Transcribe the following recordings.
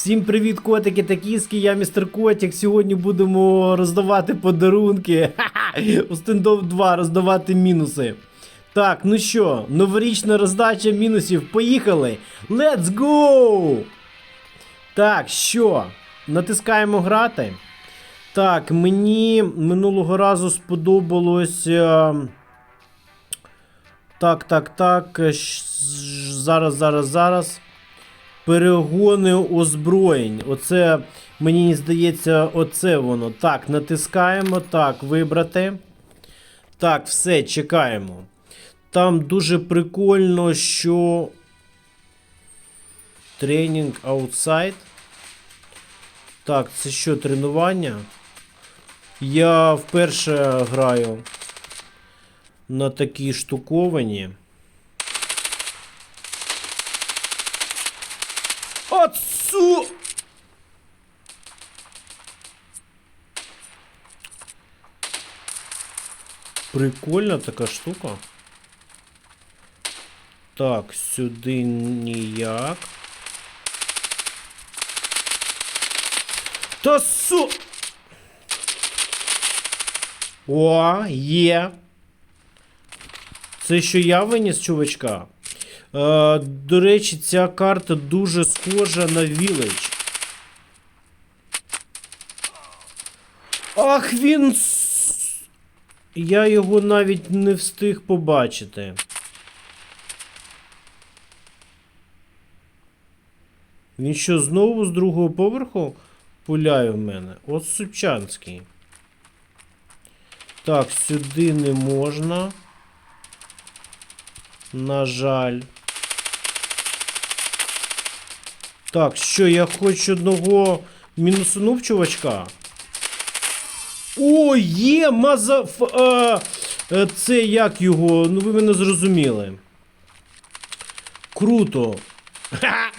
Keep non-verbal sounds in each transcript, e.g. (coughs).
Всім привіт, котики та кіски, я містер Котик. Сьогодні будемо роздавати подарунки. У стендов 2 роздавати мінуси. Так, ну що, новорічна роздача мінусів. Поїхали! Let's go! Так, що? Натискаємо грати. Так, мені минулого разу сподобалось. е, Так, так, так. е, Зараз, зараз, зараз. Перегони озброєнь. Оце, мені здається, оце воно. Так, натискаємо. Так, вибрати. Так, все, чекаємо. Там дуже прикольно, що. Тренінг аутсайд. Так, це що, тренування? Я вперше граю на такій штуковані. Прикольна така штука. Так, сюди ніяк. Та су. О, є. Це що я виніс, чувачка? Е, до речі, ця карта дуже схожа на Village. Ах, він. Я його навіть не встиг побачити. Він що, знову з другого поверху пуляє в мене? От Сучанський. Так, сюди не можна. На жаль. Так, що, я хоч одного мінусунув чувачка? О, є маза... А, е, це як його? Ну ви мене зрозуміли. Круто. Ха!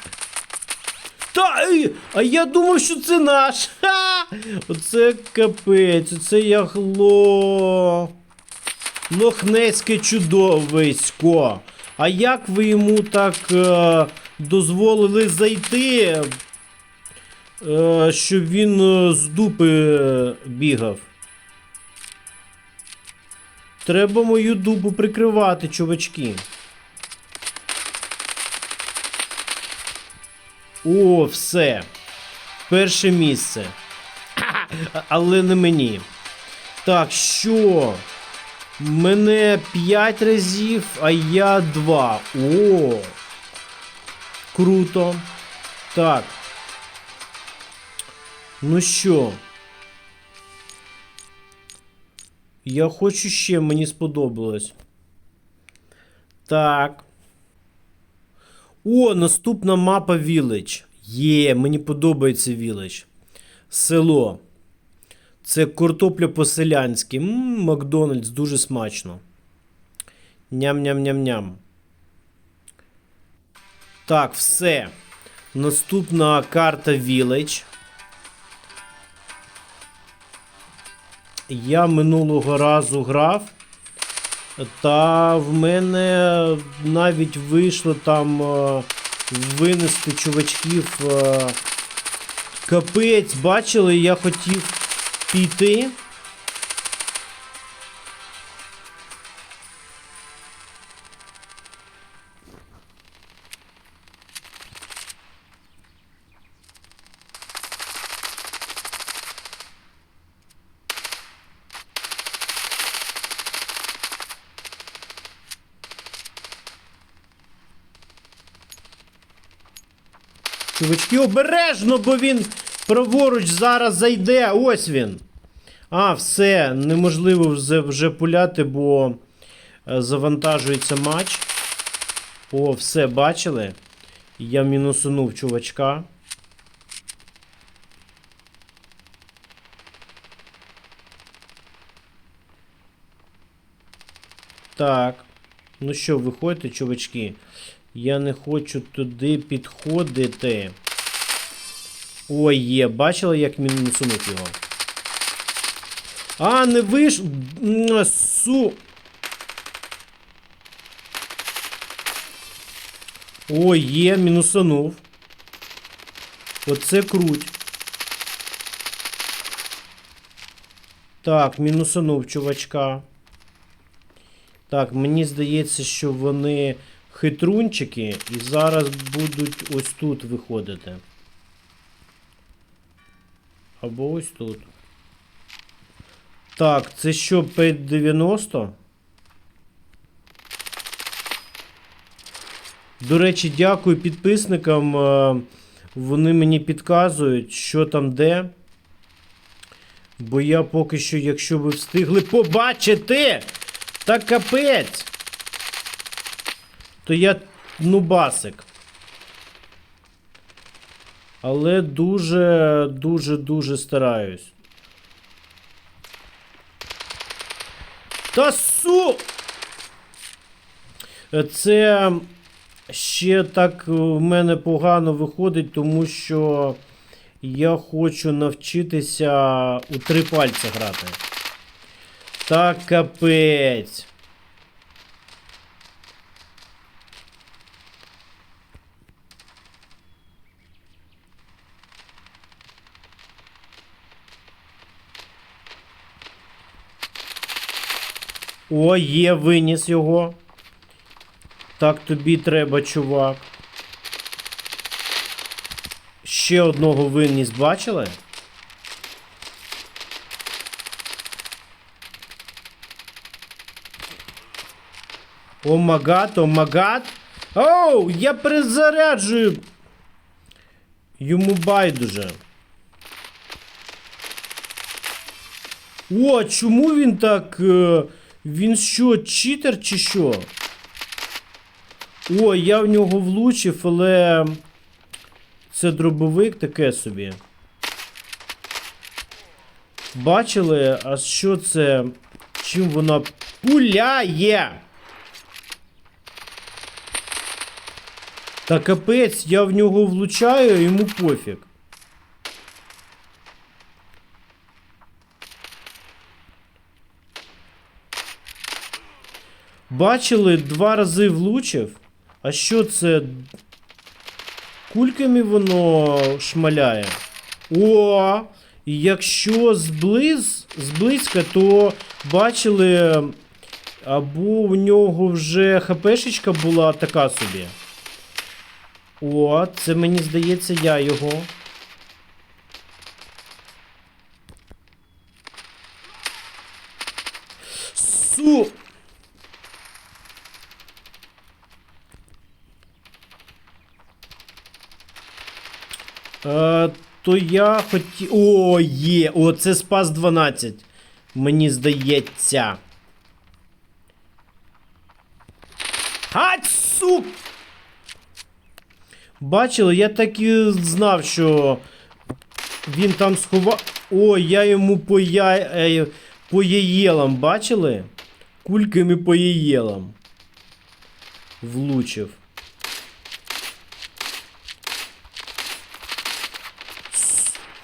Та, а я думав, що це наш. Ха! Оце капець, оце ягло. Лохнецьке чудовисько. А як ви йому так е, дозволили зайти, е, щоб він е, з дупи бігав? Треба мою дупу прикривати, чувачки. О, все. Перше місце. (coughs) Але не мені. Так, що? Мене 5 разів, а я 2. О! Круто. Так. Ну що? Я хочу ще, мені сподобалось. Так. О, наступна мапа Village. Є, мені подобається Village. Село. Це картопля по-селянськи. Макдональдс дуже смачно. Ням-ням-ням-ням. Так, все. Наступна карта Village. Я минулого разу грав. Та в мене навіть вийшло там е, винести чувачків. е, Капець, бачили, я хотів піти. Чувачки, обережно, бо він праворуч зараз зайде. Ось він. А, все, неможливо вже, вже пуляти, бо е, завантажується матч. О, все, бачили? Я мінусунув чувачка. Так. Ну що, виходьте, чувачки. Я не хочу туди підходити. Ой, є, бачили, як мінусунув його? А, не виш... Су. Ой, є, мінусанув. Оце круть. Так, мінусанув чувачка. Так, мені здається, що вони хитрунчики і зараз будуть ось тут виходити. Або ось тут. Так, це що, 590? До речі, дякую підписникам. е, Вони мені підказують, що там де. Бо я поки що, якщо ви встигли побачити, та капець. То я нубасик. Але дуже, дуже, дуже стараюсь. Та су! Це ще так в мене погано виходить, тому що я хочу навчитися у три пальці грати. Та капець. О, є, виніс його. Так тобі треба, чувак. Ще одного виніс, бачили? О магад, о магад. Оу, я перезаряджую. Йому байдуже. О, чому він так. е, Він що, читер чи що? О, я в нього влучив, але. Це дробовик таке собі. Бачили, а що це? Чим вона пуляє? Та капець, я в нього влучаю, йому пофіг. Бачили, два рази влучив. А що це? Кульками воно шмаляє. О! І якщо зблиз, зблизька, то бачили, або у нього вже ХПшечка була така собі. О, це мені здається, я його. Су. Е, то я хотів. О, є! О, це спас 12. Мені здається. Ать, сук! Бачили, я так і знав, що він там сховав. О, я йому по, я... е, по яєлам, бачили? Кульками по яєлам. Влучив.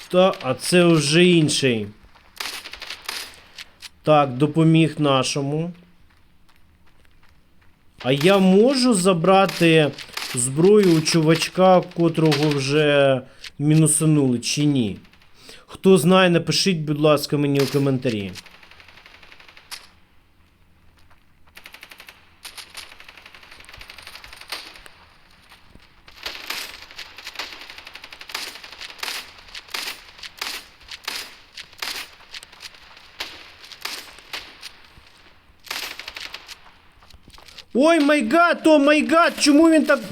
Та, а це вже інший. Так, допоміг нашому. А я можу забрати зброю у чувачка, котрого вже мінусанули, чи ні? Хто знає, напишіть, будь ласка, мені у коментарі. Ой майгад, о майгад, чому він так. (gasps)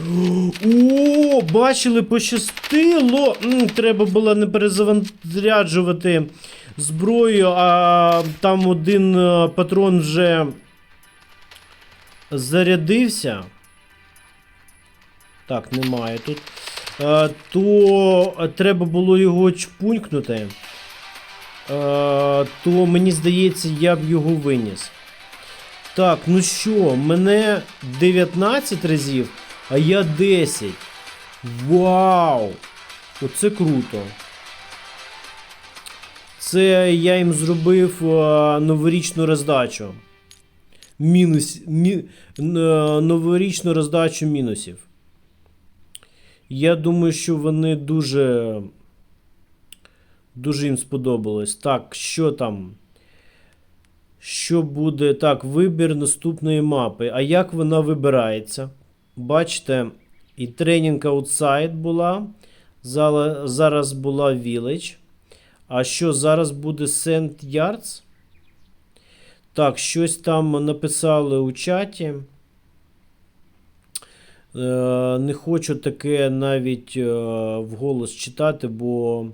О, бачили, пощастило. М, треба було не перезавантажувати зброю, а там один е, патрон вже зарядився. Так, немає тут. Е, то треба було його чпунькнути. Е, то мені здається, я б його виніс. Так, ну що, мене 19 разів, а я 10. Вау! Оце круто. Це я їм зробив а, новорічну роздачу. Мінус. Мі, н- новорічну роздачу мінусів. Я думаю, що вони дуже. Дуже їм сподобалось. Так, що там? Що буде? Так, вибір наступної мапи. А як вона вибирається? Бачите, і тренінг Outside була. Зараз була Village. А що зараз буде Saint Yards? Так, щось там написали у чаті. Е, не хочу таке навіть е, вголос читати, бо,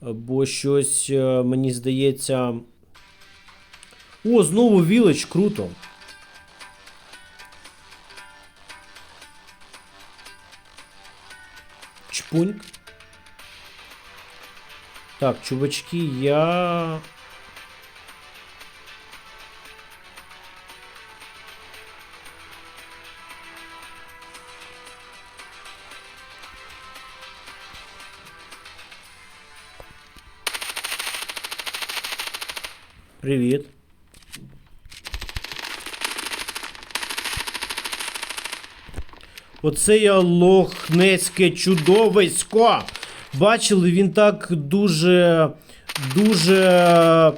бо щось е, мені здається. О, знову Village, круто. Чпуньк. Так, чувачки, я. Привіт. Оце я лохнецьке чудовисько. Бачили, він так дуже, дуже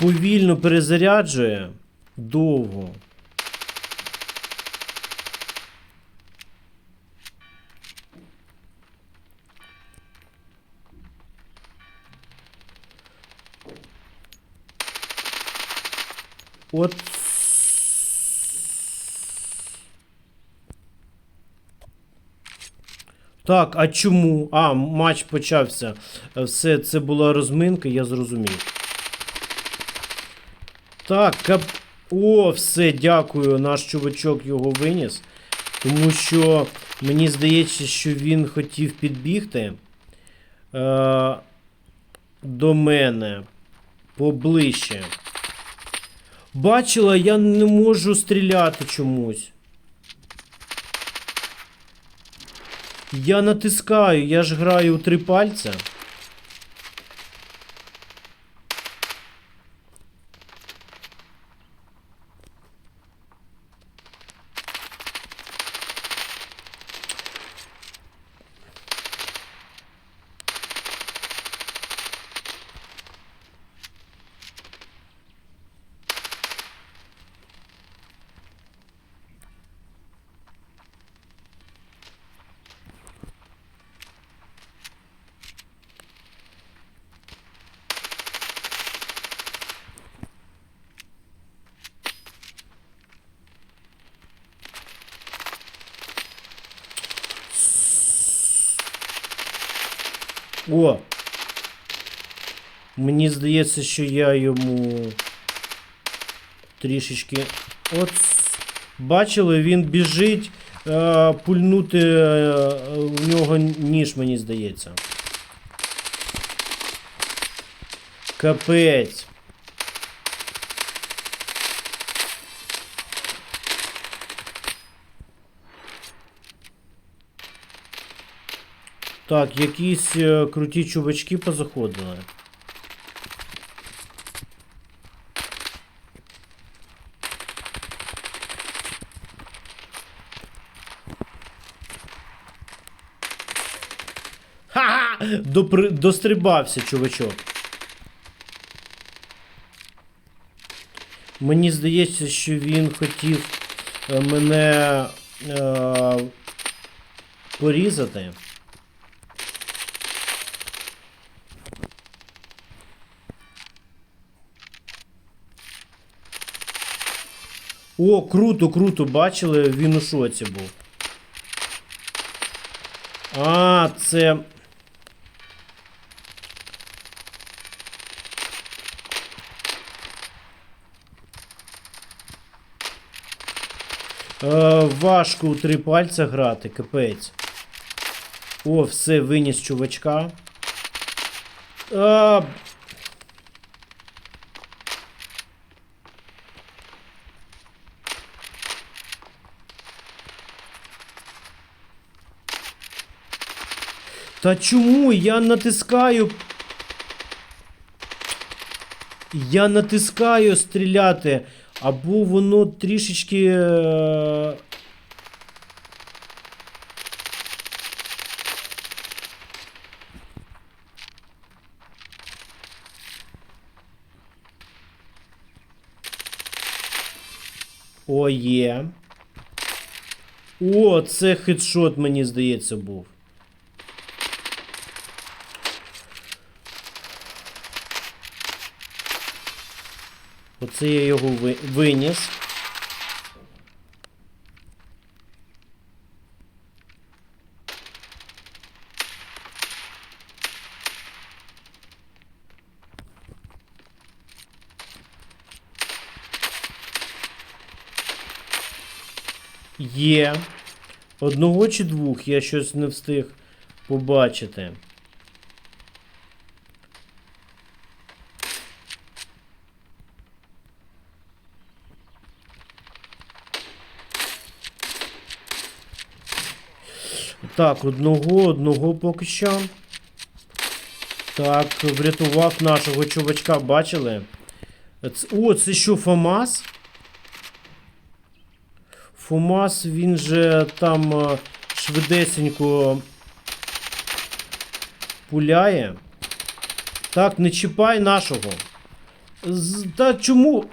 повільно перезаряджує. Довго. От. Так, а чому? А, матч почався. Все, це була розминка, я зрозумів. Так, кап... О, все, дякую. Наш чувачок його виніс. Тому що мені здається, що він хотів підбігти е, до мене поближче. Бачила, я не можу стріляти чомусь. Я натискаю, я ж граю три пальця. О! Мені здається, що я йому трішечки. От. Бачили, він біжить е, пульнути е, нього ніж, мені здається. Капець. Так, якісь е, круті чувачки позаходили. Ха-ха! Допри... Дострибався, чувачок. Мені здається, що він хотів е, мене е, порізати. О, круто, круто, бачили, він у шоці був. А, це. Е, важко у три пальця грати, капець. О, все, виніс чувачка. А, Та чому я натискаю? Я натискаю стріляти, або воно трішечки. Е, О, є. О, це хедшот, мені здається, був. Оце я його виніс. Є. Одного чи двох я щось не встиг побачити. Так, одного, одного поки що. Так, врятував нашого чувачка, бачили? О, це що, Фомас? Фомас, він же там е, швидесенько пуляє. Так, не чіпай нашого. Та чому?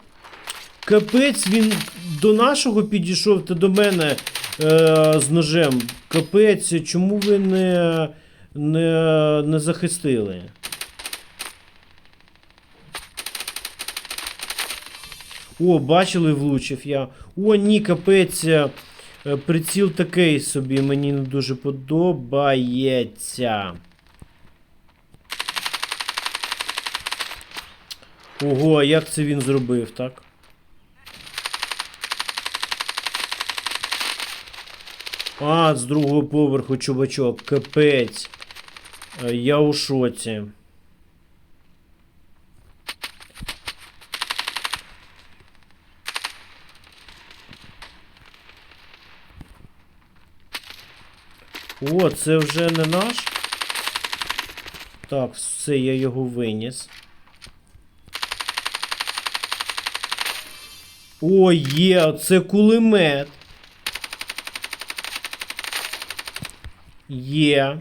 Капець, він до нашого підійшов, та до мене е, з ножем. Капець, чому ви не, не, не захистили? О, бачили, влучив я. О, ні, капець. е, Приціл такий собі, мені не дуже подобається. Ого, як це він зробив, так? А, з другого поверху чувачок, капець. Е, Я у шоці. О, це вже не наш. Так, все, я його виніс. О, є, це кулемет. Є.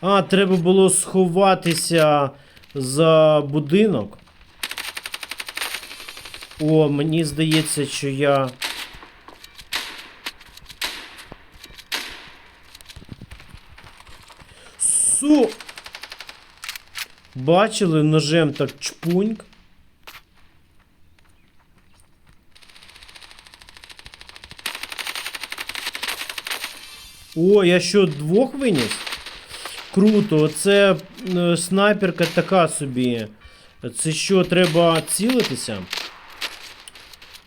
А, треба було сховатися за будинок. О, мені здається, що я. Су. Бачили ножем так чпуньк. О, я що, двох виніс? Круто, оце е, снайперка така собі. Це що, треба цілитися?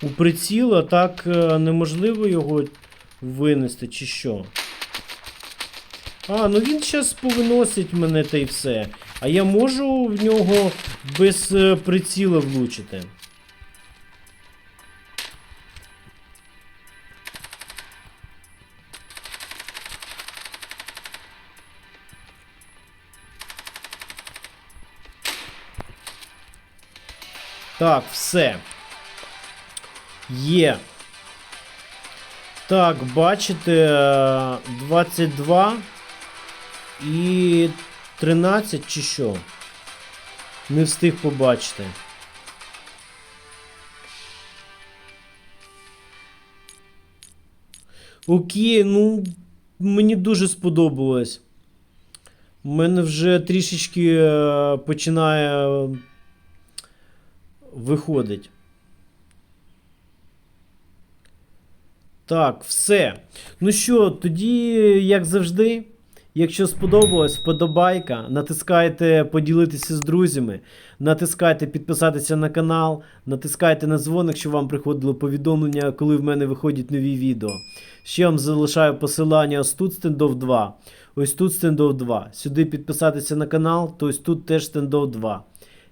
У приціл, а так е, неможливо його винести, чи що? А, ну він зараз повиносить мене та й все. А я можу в нього без е, приціла влучити. Так, все. Є. Так, бачите, е, 22 і 13 чи що? Не встиг побачити. Окей, ну мені дуже сподобалось. У мене вже трішечки е, починає виходить. Так, все. Ну що, тоді, як завжди, якщо сподобалось, вподобайка, натискайте поділитися з друзями, натискайте підписатися на канал, натискайте на дзвоник, щоб вам приходило повідомлення, коли в мене виходять нові відео. Ще вам залишаю посилання ось тут стендов 2. Ось тут стендов 2. Сюди підписатися на канал, то ось тут теж стендов 2.